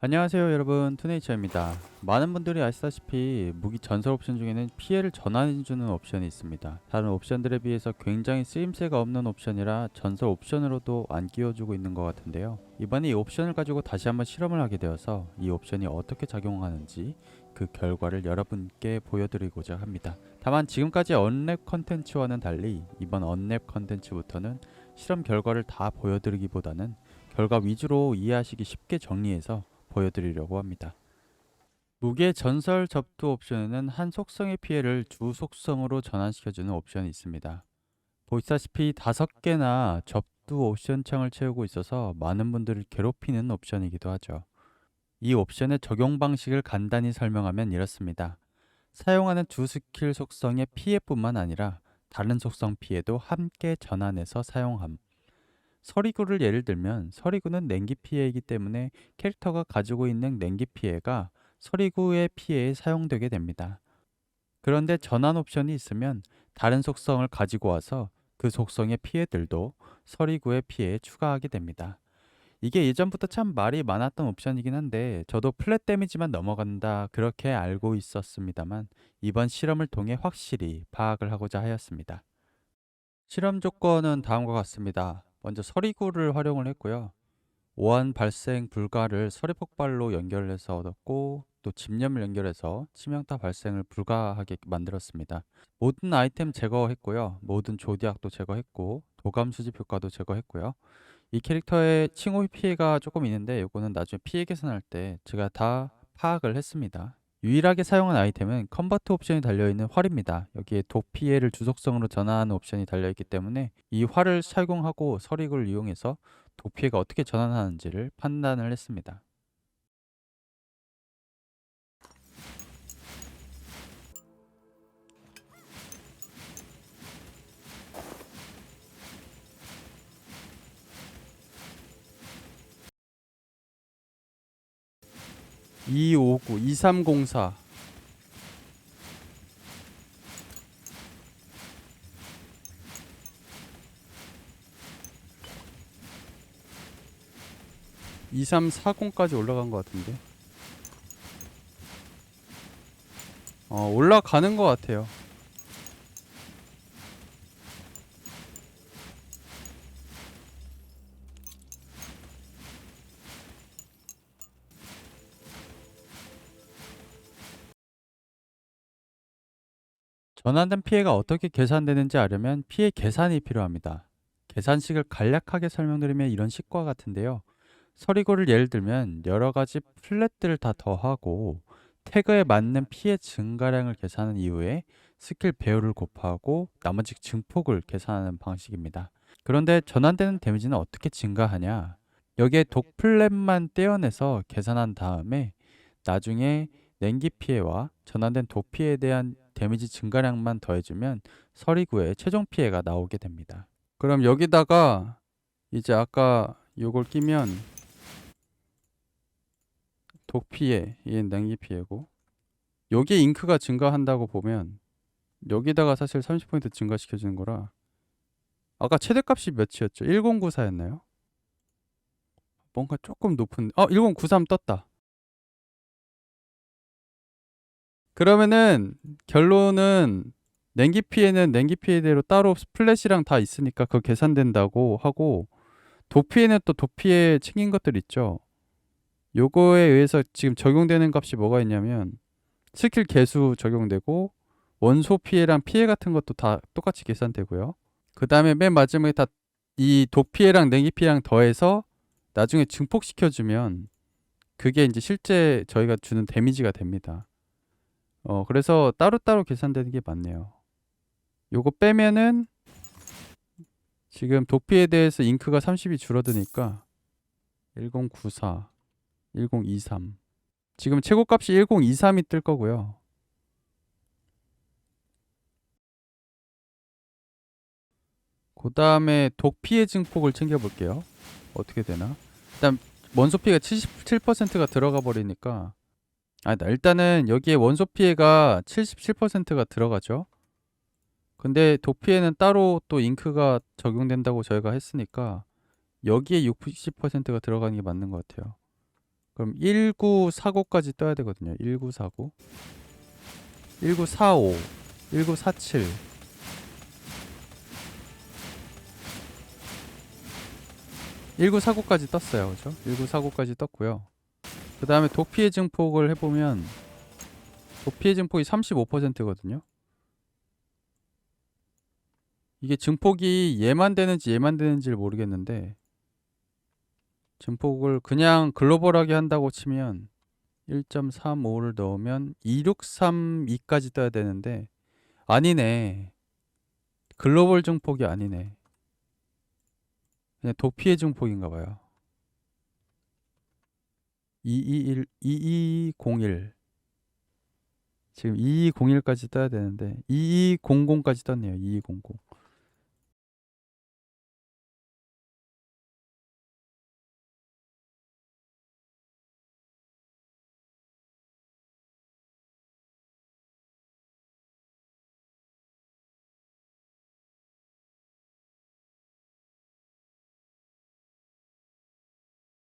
안녕하세요 여러분. 투네이처입니다. 많은 분들이 아시다시피 무기 전설 옵션 중에는 피해를 전환해주는 옵션이 있습니다. 다른 옵션들에 비해서 굉장히 쓰임새가 없는 옵션이라 전설 옵션으로도 안 끼워주고 있는 것 같은데요. 이번에 이 옵션을 가지고 다시 한번 실험을 하게 되어서 이 옵션이 어떻게 작용하는지 그 결과를 여러분께 보여드리고자 합니다. 다만 지금까지 언랩 컨텐츠와는 달리 이번 언랩 컨텐츠부터는 실험 결과를 다 보여드리기보다는 결과 위주로 이해하시기 쉽게 정리해서 보여드리려고 합니다. 무게 전설 접두 옵션에는 한 속성의 피해를 주 속성으로 전환시켜주는 옵션이 있습니다. 보시다시피 다섯 개나 접두 옵션 창을 채우고 있어서 많은 분들을 괴롭히는 옵션이기도 하죠. 이 옵션의 적용 방식을 간단히 설명하면 이렇습니다. 사용하는 주 스킬 속성의 피해뿐만 아니라 다른 속성 피해도 함께 전환해서 사용함. 서리구를 예를 들면 서리구는 냉기 피해이기 때문에 캐릭터가 가지고 있는 냉기 피해가 서리구의 피해에 사용되게 됩니다. 그런데 전환 옵션이 있으면 다른 속성을 가지고 와서 그 속성의 피해들도 서리구의 피해에 추가하게 됩니다. 이게 예전부터 참 말이 많았던 옵션이긴 한데 저도 플랫 데미지만 넘어간다 그렇게 알고 있었습니다만 이번 실험을 통해 확실히 파악을 하고자 하였습니다. 실험 조건은 다음과 같습니다. 먼저 서리구를 활용을 했고요. 오한 발생 불가를 서리 폭발로 연결해서 얻었고 또 집념을 연결해서 치명타 발생을 불가하게 만들었습니다. 모든 아이템 제거했고요. 모든 조디악도 제거했고 도감 수집 효과도 제거했고요. 이 캐릭터의 칭호 피해가 조금 있는데 이거는 나중에 피해 계산할 때 제가 다 파악을 했습니다. 유일하게 사용한 아이템은 컨버트 옵션이 달려있는 활입니다. 여기에 독 피해를 주속성으로 전환하는 옵션이 달려있기 때문에 이 활을 착용하고 서릭을 이용해서 독 피해가 어떻게 전환하는지를 판단을 했습니다. (259) (2304) (2340까지) 올라간 것 같은데? 어 올라가는 것 같아요 전환된 피해가 어떻게 계산되는지 알려면 피해 계산이 필요합니다. 계산식을 간략하게 설명드리면 이런 식과 같은데요. 서리고를 예를 들면 여러 가지 플랫들을 다 더하고 태그에 맞는 피해 증가량을 계산한 이후에 스킬 배율을 곱하고 나머지 증폭을 계산하는 방식입니다. 그런데 전환되는 데미지는 어떻게 증가하냐? 여기에 독 플랫만 떼어내서 계산한 다음에 나중에 냉기 피해와 전환된 독 피해에 대한 데미지 증가량만 더해주면 서리구의 최종 피해가 나오게 됩니다. 그럼 여기다가 이제 아까 요걸 끼면 독 피해, 얘 냉기 피해고 여기에 잉크가 증가한다고 보면 여기다가 사실 30포인트 증가시켜주는 거라 아까 최대값이 몇이었죠? 1094였나요? 뭔가 조금 높은 어1093 떴다 그러면은 결론은 냉기 피해는 냉기 피해대로 따로 플랫이랑 다 있으니까 그거 계산된다고 하고 도피에는 또 도피에 챙긴 것들 있죠. 요거에 의해서 지금 적용되는 값이 뭐가 있냐면 스킬 개수 적용되고 원소 피해랑 피해 같은 것도 다 똑같이 계산되고요. 그 다음에 맨 마지막에 다 이 도피해랑 냉기 피해랑 더해서 나중에 증폭시켜주면 그게 이제 실제 저희가 주는 데미지가 됩니다. 어, 그래서 따로따로 계산되는 게 맞네요. 요거 빼면은 지금 도피에 대해서 잉크가 30이 줄어드니까 1094, 1023. 지금 최고값이 1023이 뜰 거고요. 그 다음에 독 피해 증폭을 챙겨볼게요. 어떻게 되나? 일단 원소 피해가 77%가 들어가 버리니까 아, 일단은 여기에 원소 피해가 77%가 들어가죠. 근데 독 피해는 따로 또 잉크가 적용된다고 저희가 했으니까 여기에 60%가 들어가는 게 맞는 것 같아요. 그럼 1949까지 떠야 되거든요. 1949. 1945. 1947. (1949까지) 떴어요 그죠 (1949까지) 떴고요 그 다음에 도피의 증폭을 해보면 도피의 증폭이 35%거든요. 이게 증폭이 얘만 되는지 얘만 되는지를 모르겠는데 증폭을 그냥 글로벌하게 한다고 치면 1.35를 넣으면 2632까지 떠야 되는데 아니네. 글로벌 증폭이 아니네. 그냥 도피의 증폭인가 봐요 221 2201 지금 2201까지 떠야 되는데 2200까지 떴네요 2200